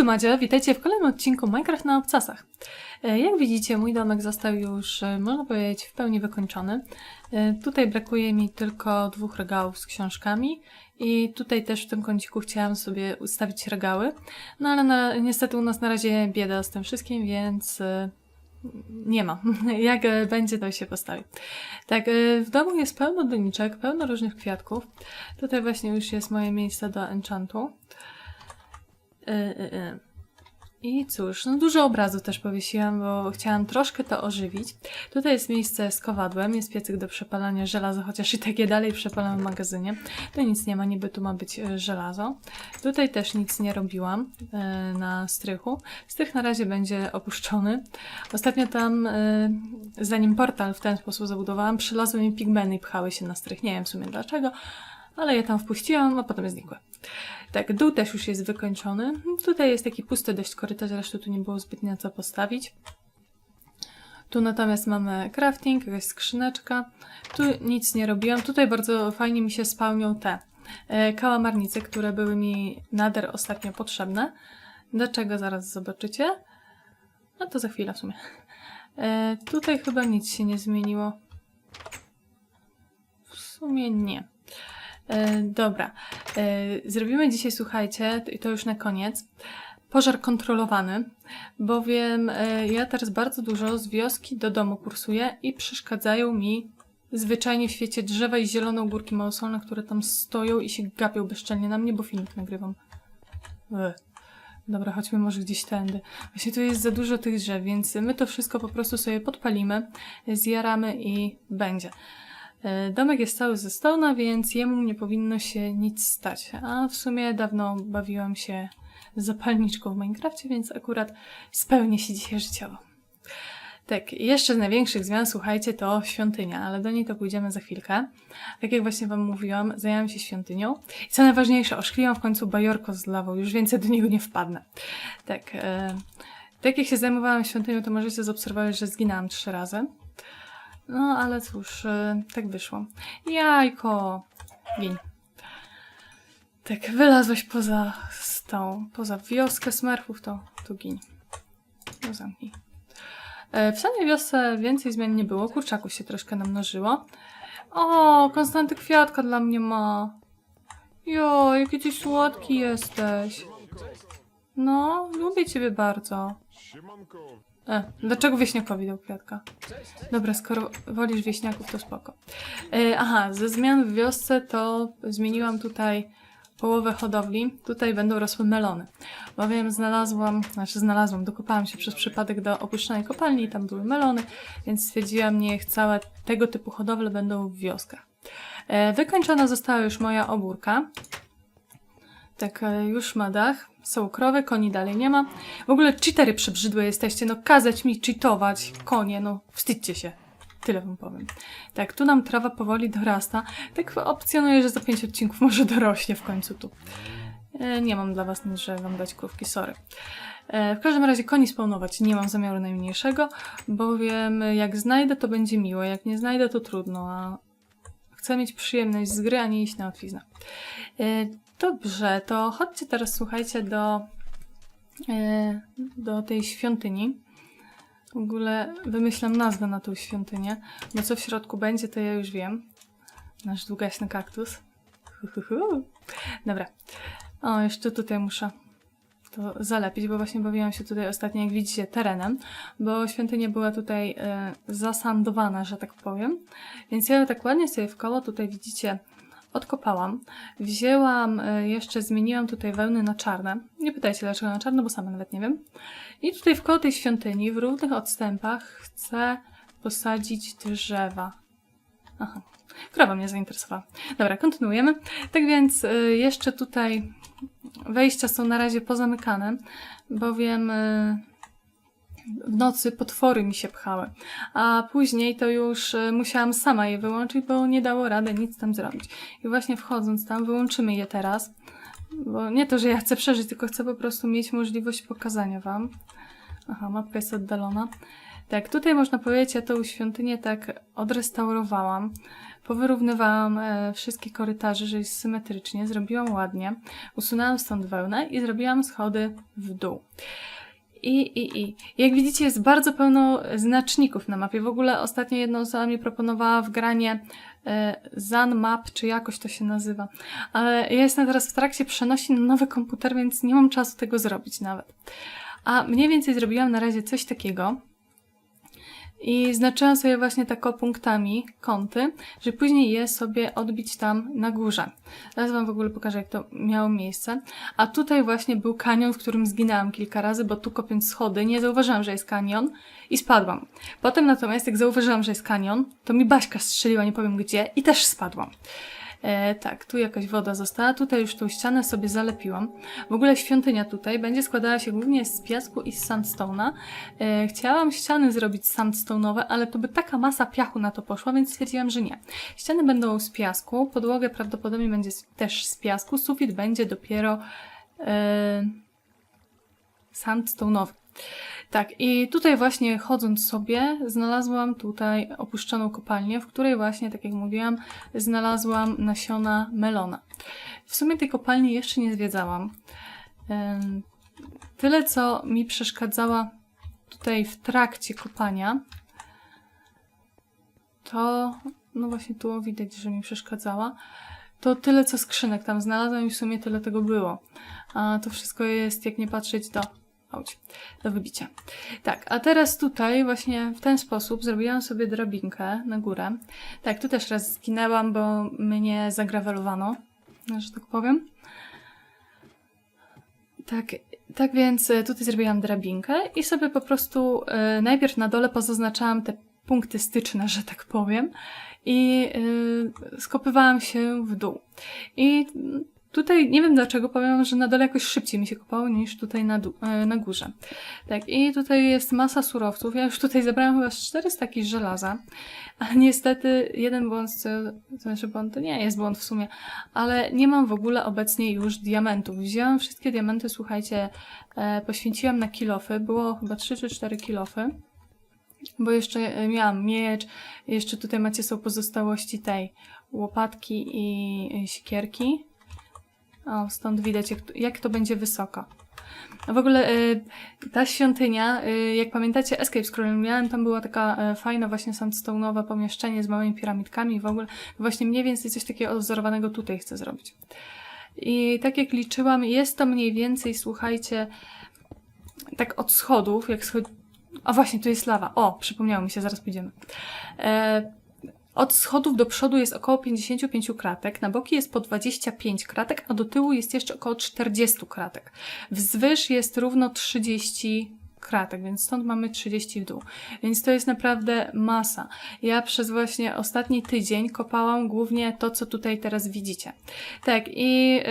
tu Madzia, witajcie w kolejnym odcinku Minecraft na obcasach. E, Jak widzicie, mój domek został już, e, można powiedzieć, w pełni wykończony. E, Tutaj brakuje mi tylko dwóch regałów z książkami i tutaj też w tym kąciku chciałam sobie ustawić regały. No ale na, niestety u nas na razie bieda z tym wszystkim, więc nie ma. Jak będzie, to się postawi. Tak, w domu jest pełno doniczek, pełno różnych kwiatków. Tutaj właśnie już jest moje miejsce do enchantu. Y, y, y. I cóż, no dużo obrazów też powiesiłam, bo chciałam troszkę to ożywić. Tutaj jest miejsce z kowadłem, jest piecyk do przepalania żelaza, chociaż i takie dalej przepalam w magazynie. Tu nic nie ma, niby tu ma być e, żelazo. Tutaj też nic nie robiłam e, na strychu. Strych na razie będzie opuszczony. Ostatnio tam, e, zanim portal w ten sposób zabudowałam, przylazły mi pigmeny i pchały się na strych. Nie wiem w sumie dlaczego, ale je tam wpuściłam, a potem znikły. Tak, dół też już jest wykończony. Tutaj jest taki pusty dość korytarz, zresztą tu nie było zbytnio co postawić. Tu natomiast mamy crafting, jakaś skrzyneczka. Tu nic nie robiłam. Tutaj bardzo fajnie mi się spełnią te e, kałamarnice, które były mi nader ostatnio potrzebne. Dlaczego zaraz zobaczycie? No to za chwilę w sumie. E, tutaj chyba nic się nie zmieniło. W sumie nie. E, dobra. E, zrobimy dzisiaj, słuchajcie, i to już na koniec, pożar kontrolowany, bowiem e, ja teraz bardzo dużo z wioski do domu kursuję i przeszkadzają mi zwyczajnie w świecie drzewa i zielone ogórki małosolne, które tam stoją i się gapią bezczelnie na mnie, bo filmik nagrywam. Ech. Dobra, chodźmy może gdzieś tędy. Właśnie tu jest za dużo tych drzew, więc my to wszystko po prostu sobie podpalimy, zjaramy i będzie. E, Domek jest cały ze stona, więc jemu nie powinno się nic stać. A w sumie dawno bawiłam się zapalniczką w Minecrafcie, więc akurat spełnię się dzisiaj życiowo. Tak, jeszcze z największych zmian, słuchajcie, to świątynia, ale do niej to pójdziemy za chwilkę. Tak jak właśnie wam mówiłam, zajęłam się świątynią. I co najważniejsze, oszkliłam w końcu bajorko z lawą, już więcej do niego nie wpadnę. Tak, e, tak jak się zajmowałam świątynią, to możecie zaobserwować, że zginęłam trzy razy. No, ale cóż, e, tak wyszło. Jajko! Gin. Tak, wylazłeś poza tą, poza wioskę smerfów, to, to gin. No zamknij. E, W samej wiosce więcej zmian nie było, kurczaków się troszkę namnożyło. O, Konstanty kwiatka dla mnie ma. Jo, jaki ty słodki jesteś. No, lubię ciebie bardzo. E, dlaczego wieśniakowi dał kwiatka? Dobra, skoro wolisz wieśniaków, to spoko. E, aha, ze zmian w wiosce to zmieniłam tutaj połowę hodowli. Tutaj będą rosły melony. Bowiem znalazłam, znaczy znalazłam, dokopałam się przez przypadek do opuszczonej kopalni i tam były melony, więc stwierdziłam, niech całe tego typu hodowle będą w wioskach. E, wykończona została już moja obórka. Tak, e, już ma dach. Są krowy, koni dalej nie ma. W ogóle cheatery przebrzydłe jesteście, no kazać mi cheatować, konie, no wstydźcie się. Tyle wam powiem. Tak, tu nam trawa powoli dorasta. Tak opcjonuję, że za pięć odcinków może dorośnie w końcu tu. E, nie mam dla was nic, że wam dać krówki, sorry. E, w każdym razie koni spawnować nie mam zamiaru najmniejszego, bowiem jak znajdę to będzie miło, jak nie znajdę to trudno, a chcę mieć przyjemność z gry, a nie iść na łatwiznę. E, Dobrze, to chodźcie teraz, słuchajcie, do, e, do tej świątyni. W ogóle wymyślam nazwę na tą świątynię, bo co w środku będzie, to ja już wiem. Nasz długaśny kaktus. Dobra. O, jeszcze tutaj muszę to zalepić, bo właśnie bawiłam się tutaj ostatnio, jak widzicie, terenem, bo świątynia była tutaj e, zasandowana, że tak powiem. Więc ja tak ładnie sobie w koło tutaj widzicie odkopałam. Wzięłam, e, jeszcze zmieniłam tutaj wełny na czarne. Nie pytajcie dlaczego na czarne, bo sama nawet nie wiem. I tutaj w koło tej świątyni, w równych odstępach chcę posadzić drzewa. Aha, krowa mnie zainteresowała. Dobra, kontynuujemy. Tak więc e, jeszcze tutaj wejścia są na razie pozamykane, bowiem e, w nocy potwory mi się pchały, a później to już e, musiałam sama je wyłączyć, bo nie dało rady nic tam zrobić. I właśnie wchodząc tam, wyłączymy je teraz, bo nie to, że ja chcę przeżyć, tylko chcę po prostu mieć możliwość pokazania wam. Aha, mapka jest oddalona. Tak, tutaj można powiedzieć, ja tą świątynię tak odrestaurowałam. Powyrównywałam e, wszystkie korytarze, że jest symetrycznie, zrobiłam ładnie. Usunęłam stąd wełnę i zrobiłam schody w dół. I, i, i. Jak widzicie, jest bardzo pełno znaczników na mapie. W ogóle ostatnio jedna osoba mi proponowała wgranie e, Zan Map, czy jakoś to się nazywa. Ale ja jestem teraz w trakcie przenosi na nowy komputer, więc nie mam czasu tego zrobić nawet. A mniej więcej zrobiłam na razie coś takiego. I znaczyłam sobie właśnie tak o punktami kąty, żeby później je sobie odbić tam na górze. Teraz Wam w ogóle pokażę, jak to miało miejsce. A tutaj właśnie był kanion, w którym zginęłam kilka razy, bo tu kopiąc schody nie zauważyłam, że jest kanion i spadłam. Potem natomiast, jak zauważyłam, że jest kanion, to mi Baśka strzeliła, nie powiem gdzie, i też spadłam. E, tak, tu jakaś woda została, tutaj już tą ścianę sobie zalepiłam. W ogóle świątynia tutaj będzie składała się głównie z piasku i z sandstone'a. E, chciałam ściany zrobić sandstone'owe, ale to by taka masa piachu na to poszła, więc stwierdziłam, że nie. Ściany będą z piasku, podłogę prawdopodobnie będzie też z piasku, sufit będzie dopiero e, sandstone'owy. Tak, i tutaj właśnie chodząc sobie, znalazłam tutaj opuszczoną kopalnię, w której właśnie, tak jak mówiłam, znalazłam nasiona melona. W sumie tej kopalni jeszcze nie zwiedzałam. Tyle, co mi przeszkadzała tutaj w trakcie kopania, to, no właśnie tu widać, że mi przeszkadzała, to tyle, co skrzynek tam znalazłam i w sumie tyle tego było. A to wszystko jest, jak nie patrzeć, do Auć, do wybicia. Tak, a teraz tutaj właśnie w ten sposób zrobiłam sobie drabinkę na górę. Tak, tu też raz zginęłam, bo mnie zagrawelowano, że tak powiem. Tak, tak więc e, tutaj zrobiłam drabinkę i sobie po prostu e, najpierw na dole pozaznaczałam te punkty styczne, że tak powiem, i e, skopywałam się w dół. I Tutaj nie wiem dlaczego, powiem, że na dole jakoś szybciej mi się kopało niż tutaj na, e, na górze. Tak, i tutaj jest masa surowców. Ja już tutaj zebrałam chyba z 400 takich żelaza, a niestety jeden błąd, co, to znaczy błąd, to nie jest błąd w sumie, ale nie mam w ogóle obecnie już diamentów. Wzięłam wszystkie diamenty, słuchajcie, e, poświęciłam na kilofy, było chyba 3 czy 4 kilofy. Bo jeszcze e, miałam miecz, jeszcze tutaj macie są pozostałości tej łopatki i siekierki. O, stąd widać, jak to, jak to będzie wysoko. W ogóle y, ta świątynia, y, jak pamiętacie, Escape Scroll miałem, tam była taka y, fajna właśnie sandstone'owe pomieszczenie z małymi piramidkami w ogóle właśnie mniej więcej coś takiego odwzorowanego tutaj chcę zrobić. I tak jak liczyłam, jest to mniej więcej, słuchajcie, tak od schodów, jak schodzi... A właśnie, tu jest lawa. O, przypomniało mi się, zaraz pójdziemy. E, od schodów do przodu jest około 55 kratek, na boki jest po 25 kratek, a do tyłu jest jeszcze około 40 kratek. Wzwyż jest równo 30 kratek, więc stąd mamy 30 w dół. Więc to jest naprawdę masa. Ja przez właśnie ostatni tydzień kopałam głównie to, co tutaj teraz widzicie. Tak, i yy,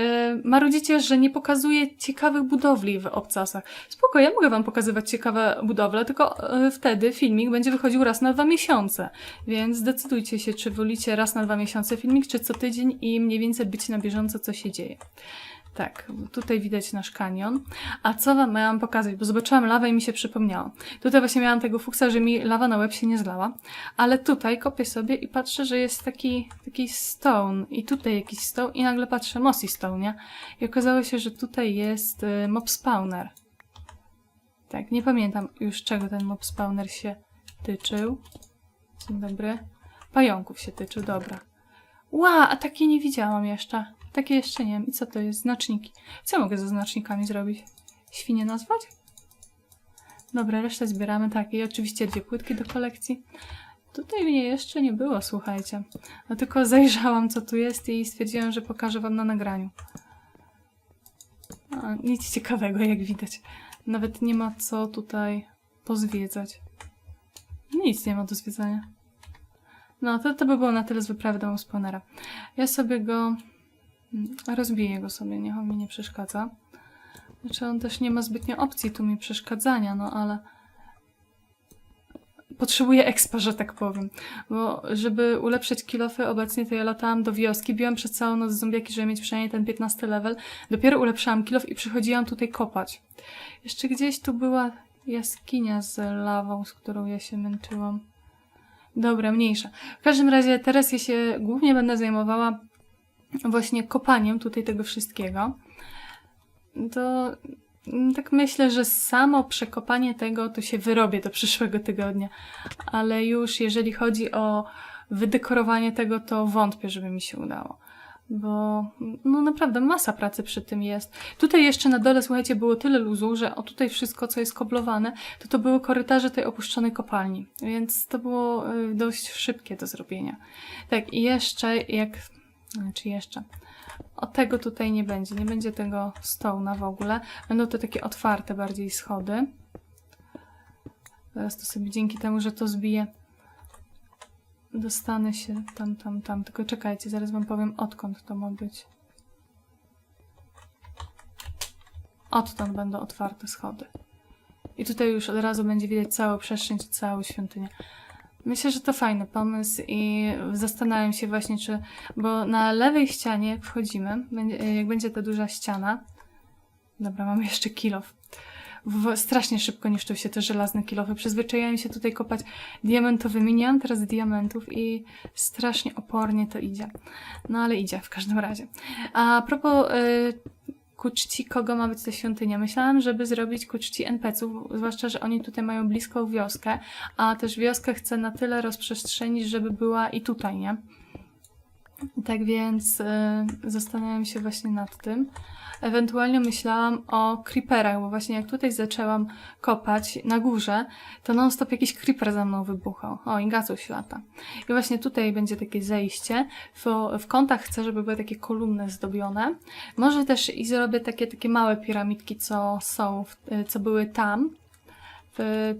marudzicie, że nie pokazuję ciekawych budowli w obcasach. Spoko, ja mogę wam pokazywać ciekawe budowle, tylko yy, wtedy filmik będzie wychodził raz na dwa miesiące. Więc zdecydujcie się, czy wolicie raz na dwa miesiące filmik, czy co tydzień i mniej więcej być na bieżąco, co się dzieje. Tak, tutaj widać nasz kanion. A co wam miałam pokazać? Bo zobaczyłam lawę i mi się przypomniało. Tutaj właśnie miałam tego fuksa, że mi lawa na łeb się nie zlała. Ale tutaj kopię sobie i patrzę, że jest taki, taki stone. I tutaj jakiś stone. I nagle patrzę, mossy stone, nie? I okazało się, że tutaj jest y, mob spawner. Tak, nie pamiętam już czego ten mob spawner się tyczył. Dzień dobry. Pająków się tyczył, dobra. Ła, a takie nie widziałam jeszcze. Takie jeszcze nie wiem. I co to jest? Znaczniki. Co mogę ze znacznikami zrobić? Świnie nazwać? Dobra, resztę zbieramy. Tak, i oczywiście dwie płytki do kolekcji. Tutaj mnie jeszcze nie było, słuchajcie. No tylko zajrzałam, co tu jest i stwierdziłam, że pokażę wam na nagraniu. A, nic ciekawego, jak widać. Nawet nie ma co tutaj pozwiedzać. Nic nie ma do zwiedzania. No, to, to by było na tyle z wyprawy do Spawnera. Ja sobie go rozbiję go sobie, niech on mi nie przeszkadza. Znaczy on też nie ma zbytnio opcji tu mi przeszkadzania, no ale potrzebuję expa, że tak powiem. Bo żeby ulepszyć kilofy obecnie, to ja latałam do wioski, biłam przez całą noc zombiaki, żeby mieć przynajmniej ten 15 level. Dopiero ulepszałam kilof i przychodziłam tutaj kopać. Jeszcze gdzieś tu była jaskinia z lawą, z którą ja się męczyłam. Dobra, mniejsza. W każdym razie teraz ja się głównie będę zajmowała właśnie kopaniem tutaj tego wszystkiego. To tak myślę, że samo przekopanie tego to się wyrobię do przyszłego tygodnia. Ale już jeżeli chodzi o wydekorowanie tego, to wątpię, żeby mi się udało. Bo no naprawdę masa pracy przy tym jest. Tutaj jeszcze na dole, słuchajcie, było tyle luzu, że o tutaj wszystko, co jest koblowane, to to były korytarze tej opuszczonej kopalni. Więc to było y, dość szybkie do zrobienia. Tak, i jeszcze jak... Znaczy jeszcze... O tego tutaj nie będzie. Nie będzie tego stołna w ogóle. Będą to takie otwarte bardziej schody. Teraz to sobie dzięki temu, że to zbiję, dostanę się tam, tam, tam. Tylko czekajcie, zaraz wam powiem odkąd to ma być. Odtąd będą otwarte schody. I tutaj już od razu będzie widać całą przestrzeń, czy całą świątynię. Myślę, że to fajny pomysł i zastanawiam się właśnie, czy... Bo na lewej ścianie, jak wchodzimy, jak będzie ta duża ściana... Dobra, mamy jeszcze kilof. Strasznie szybko niszczą się te żelazne kilofy. Przyzwyczaiłem się tutaj kopać diamentowymi. Nie mam teraz diamentów i strasznie opornie to idzie. No ale idzie w każdym razie. A propos y, ku czci kogo ma być ta świątynia? Myślałam, żeby zrobić ku czci NPC-ów, zwłaszcza, że oni tutaj mają bliską wioskę, a też wioskę chcę na tyle rozprzestrzenić, żeby była i tutaj, nie? Tak więc y, zastanawiam się właśnie nad tym. Ewentualnie myślałam o creeperach, bo właśnie jak tutaj zaczęłam kopać na górze, to non-stop jakiś creeper za mną wybuchał. O, i gacuś lata. I właśnie tutaj będzie takie zejście. W, w kątach chcę, żeby były takie kolumny zdobione. Może też i zrobię takie, takie małe piramidki, co są, w, co były tam,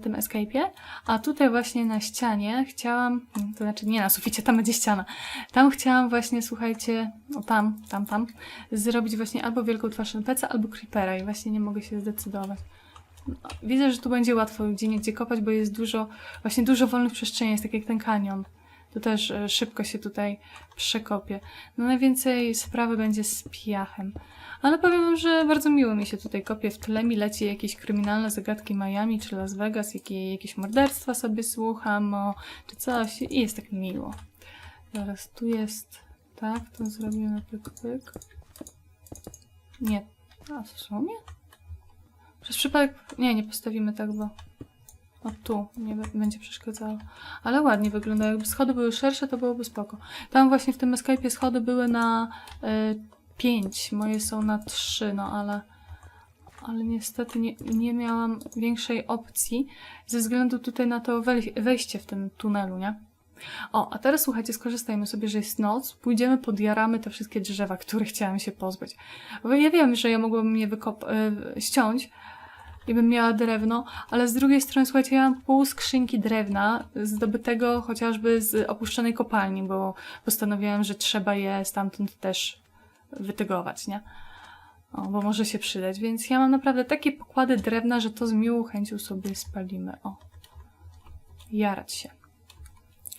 tym escape'ie, a tutaj właśnie na ścianie chciałam, to znaczy nie na suficie, tam będzie ściana, tam chciałam właśnie, słuchajcie, tam, tam, tam, zrobić właśnie albo wielką twarz NPC, albo creepera i właśnie nie mogę się zdecydować. No, Widzę, że tu będzie łatwo gdzie niegdzie kopać, bo jest dużo, właśnie dużo wolnych przestrzeni, jest tak jak ten kanion. To też e, szybko się tutaj przekopie. No najwięcej sprawy będzie z piachem. Ale powiem wam, że bardzo miło mi się tutaj kopie. W tle mi leci jakieś kryminalne zagadki Miami czy Las Vegas, jakie, jakieś morderstwa sobie słucham, o, czy coś i jest tak miło. Zaraz, tu jest, tak, to zrobimy pyk, pyk. Nie, a w sumie? Przez przypadek, nie, nie postawimy tak, bo o tu nie będzie przeszkadzało. Ale ładnie wygląda. Jakby schody były szersze, to byłoby spoko. Tam właśnie w tym Escape'ie schody były na y, 5, moje są na 3, no ale ale niestety nie, nie miałam większej opcji ze względu tutaj na to wej- wejście w tym tunelu, nie? O, a teraz słuchajcie, skorzystajmy sobie, że jest noc, pójdziemy, podjaramy te wszystkie drzewa, które chciałam się pozbyć. Bo ja wiem, że ja mogłabym je wykop- y, ściąć i bym miała drewno, ale z drugiej strony, słuchajcie, ja mam pół skrzynki drewna zdobytego chociażby z opuszczonej kopalni, bo postanowiłam, że trzeba je stamtąd też wytygować, nie? O, bo może się przydać, więc ja mam naprawdę takie pokłady drewna, że to z miłą chęcią sobie spalimy. O. Jarać się.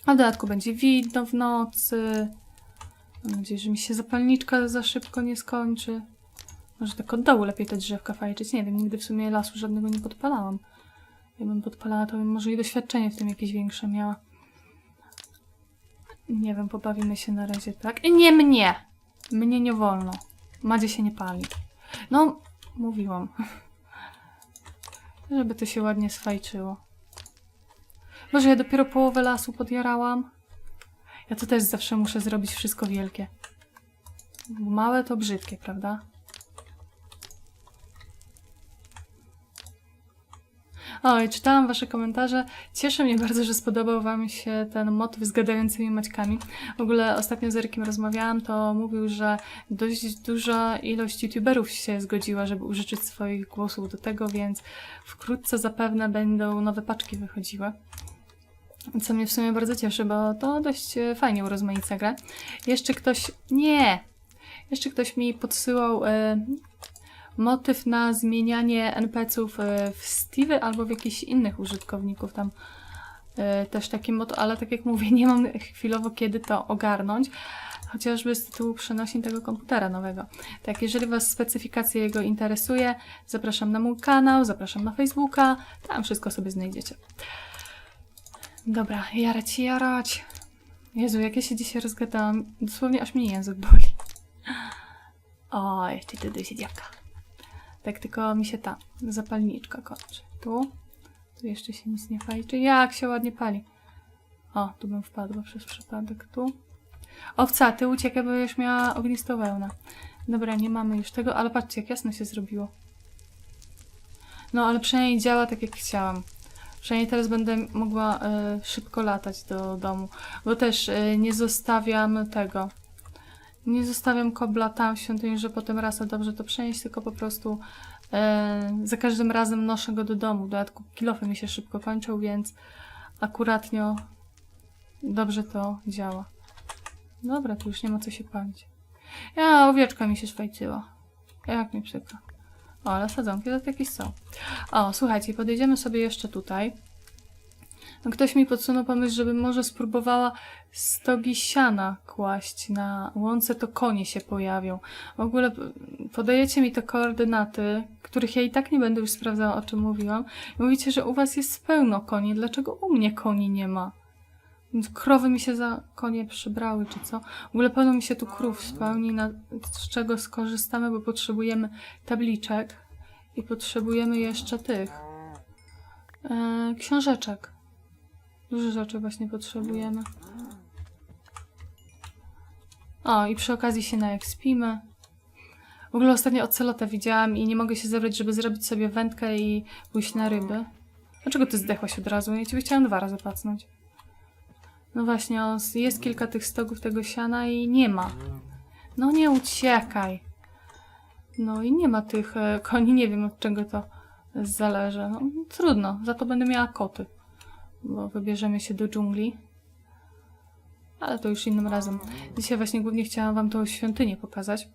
A w dodatku będzie widno w nocy. Mam nadzieję, że mi się zapalniczka za szybko nie skończy. Może tak od dołu lepiej te drzewka fajczyć. Nie wiem, nigdy w sumie lasu żadnego nie podpalałam. Jakbym podpalała, to bym może i doświadczenie w tym jakieś większe miała. Nie wiem, pobawimy się na razie, tak? I nie mnie! Mnie nie wolno. Madzie się nie pali. No, mówiłam. Żeby to się ładnie sfajczyło. Może ja dopiero połowę lasu podjarałam? Ja to też zawsze muszę zrobić wszystko wielkie. Małe to brzydkie, prawda? Oj, czytałam wasze komentarze. Cieszy mnie bardzo, że spodobał wam się ten motyw z gadającymi maćkami. W ogóle ostatnio z Erykiem rozmawiałam, to mówił, że dość duża ilość youtuberów się zgodziła, żeby użyczyć swoich głosów do tego, więc wkrótce zapewne będą nowe paczki wychodziły. Co mnie w sumie bardzo cieszy, bo to dość e, fajnie urozmaica grę. Jeszcze ktoś... Nie! Jeszcze ktoś mi podsyłał e, motyw na zmienianie NPC-ów e, w Steve albo w jakichś innych użytkowników tam e, też taki motyw, ale tak jak mówię, nie mam chwilowo kiedy to ogarnąć. chociażby z tytułu przenosin tego komputera nowego. Tak, jeżeli Was specyfikacja jego interesuje, zapraszam na mój kanał, zapraszam na Facebooka, tam wszystko sobie znajdziecie. Dobra, jarać, jarać. Jezu, jak ja się dzisiaj rozgadałam, dosłownie aż mnie język boli. O, jeszcze tu do siedziawka. Tak, tylko mi się ta zapalniczka kończy. Tu, tu jeszcze się nic nie fajczy. Jak się ładnie pali. O, tu bym wpadła przez przypadek. Tu. Owca, ty uciekaj, bo już miała ognistą wełnę. Dobra, nie mamy już tego, ale patrzcie, jak jasno się zrobiło. No, ale przynajmniej działa tak, jak chciałam. Przynajmniej teraz będę mogła e, szybko latać do domu. Bo też e, nie zostawiam tego. Nie zostawiam kobla tam w świątyni, że potem raz a dobrze to przenieść, tylko po prostu e, za każdym razem noszę go do domu. W dodatku kilofy mi się szybko kończą, więc akuratnio dobrze to działa. Dobra, tu już nie ma co się palić. Ja, owieczka mi się szwajcyła. Jak mi przykro. O, ale sadzonki to jakieś są. O, słuchajcie, podejdziemy sobie jeszcze tutaj. No, ktoś mi podsunął pomysł, żebym może spróbowała stogi siana kłaść na łące, to konie się pojawią. W ogóle podajecie mi te koordynaty, których ja i tak nie będę już sprawdzała, o czym mówiłam. Mówicie, że u was jest pełno koni. Dlaczego u mnie koni nie ma? Krowy mi się za konie przybrały, czy co? W ogóle pełno mi się tu krów spełni, na, z czego skorzystamy, bo potrzebujemy tabliczek i potrzebujemy jeszcze tych e, książeczek. Dużo rzeczy właśnie potrzebujemy. O, i przy okazji się naekspimy. W ogóle ostatnio ocelotę widziałam i nie mogę się zebrać, żeby zrobić sobie wędkę i pójść na ryby. Dlaczego ty zdechłaś od razu? Ja ciebie chciałam dwa razy pacnąć. No właśnie, jest kilka tych stogów tego siana i nie ma. No nie uciekaj. No i nie ma tych e, koni, nie wiem od czego to zależy. No, trudno, za to będę miała koty, bo wybierzemy się do dżungli. Ale to już innym razem. Dzisiaj właśnie głównie chciałam wam tą świątynię pokazać,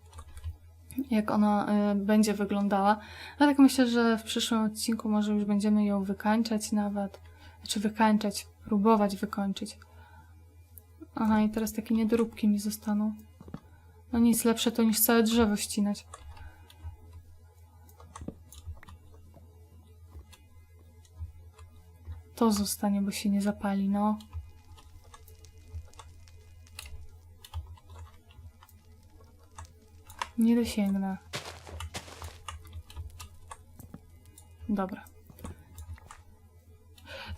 jak ona e, będzie wyglądała. A tak myślę, że w przyszłym odcinku może już będziemy ją wykańczać nawet. Znaczy wykańczać, próbować wykończyć. Aha, i teraz takie niedoróbki mi zostaną. No nic lepsze to niż całe drzewo ścinać. To zostanie, bo się nie zapali, no. Nie dosięgnę. Dobra.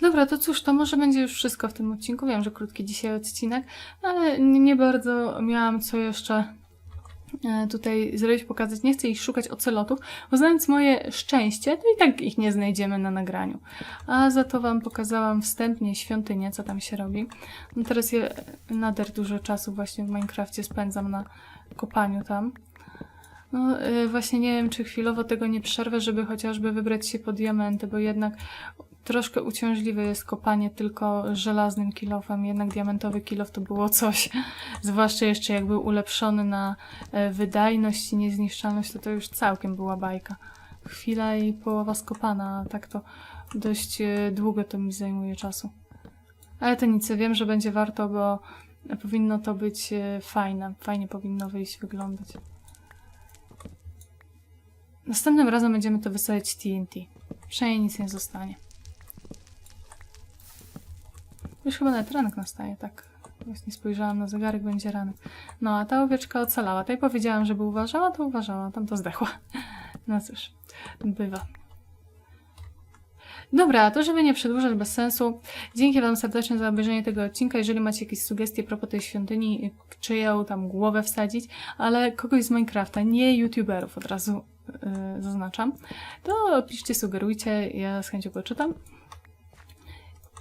Dobra, to cóż, to może będzie już wszystko w tym odcinku. Wiem, że krótki dzisiaj odcinek, ale nie bardzo miałam co jeszcze tutaj zrobić, pokazać. Nie chcę ich szukać ocelotów, bo znając moje szczęście, to i tak ich nie znajdziemy na nagraniu. A za to Wam pokazałam wstępnie świątynię, co tam się robi. No teraz je nader dużo czasu właśnie w Minecrafcie spędzam na kopaniu tam. No e, właśnie nie wiem, czy chwilowo tego nie przerwę, żeby chociażby wybrać się po diamenty, bo jednak troszkę uciążliwe jest kopanie tylko żelaznym kilofem, jednak diamentowy kilof to było coś. Zwłaszcza jeszcze jak był ulepszony na e, wydajność i niezniszczalność, to to już całkiem była bajka. Chwila i połowa skopana, tak to dość e, długo to mi zajmuje czasu. Ale to nic, wiem, że będzie warto, bo powinno to być e, fajne. Fajnie powinno wyjść, wyglądać. Następnym razem będziemy to wysadzić TNT. Przynajmniej nic nie zostanie. Już chyba nawet ranek nastaje, tak. Właśnie spojrzałam na zegarek, będzie ranek. No, a ta owieczka ocalała. Tutaj powiedziałam, żeby uważała, to uważała. Tam to zdechła. No cóż, bywa. Dobra, to żeby nie przedłużać bez sensu, dzięki Wam serdecznie za obejrzenie tego odcinka. Jeżeli macie jakieś sugestie propos tej świątyni, czyją tam głowę wsadzić, ale kogoś z Minecrafta, nie youtuberów od razu yy, zaznaczam, to piszcie, sugerujcie, ja z chęcią poczytam.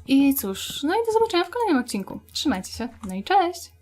I cóż, no i do zobaczenia w kolejnym odcinku. Trzymajcie się, no i cześć!